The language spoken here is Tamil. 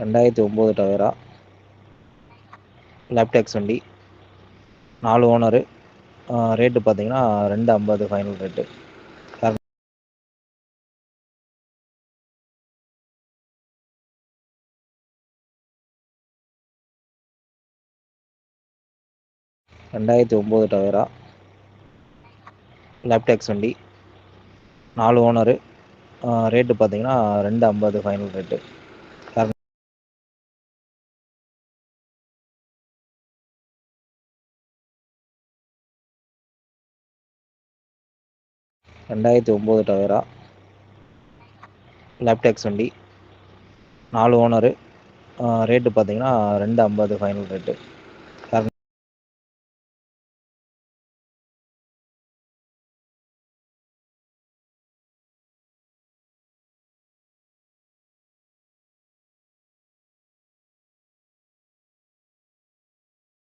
ரெண்டாயிரத்தி ஒம்பது டவேரா. லேப்டாக்ஸ் வண்டி. நாலு ஓனரு. ரேட்டு பார்த்தீங்கன்னா ரெண்டு ஐம்பது ஃபைனல் ரேட்டு ரெண்டாயிரத்தி ஒம்பது டவேரா. லேப்டாக்ஸ் வண்டி. நாலு ஓனரு. ரேட்டு பார்த்தீங்கன்னா ரெண்டு ஐம்பது ஃபைனல் ரேட்டு ரெண்டாயிரத்தி ஒம்பது டவேரா லேப்டாக்ஸ் வண்டி. நாலு ஓனரு ரேட்டு பார்த்தீங்கன்னா ரெண்டு ஐம்பது ஃபைனல் ரேட்டு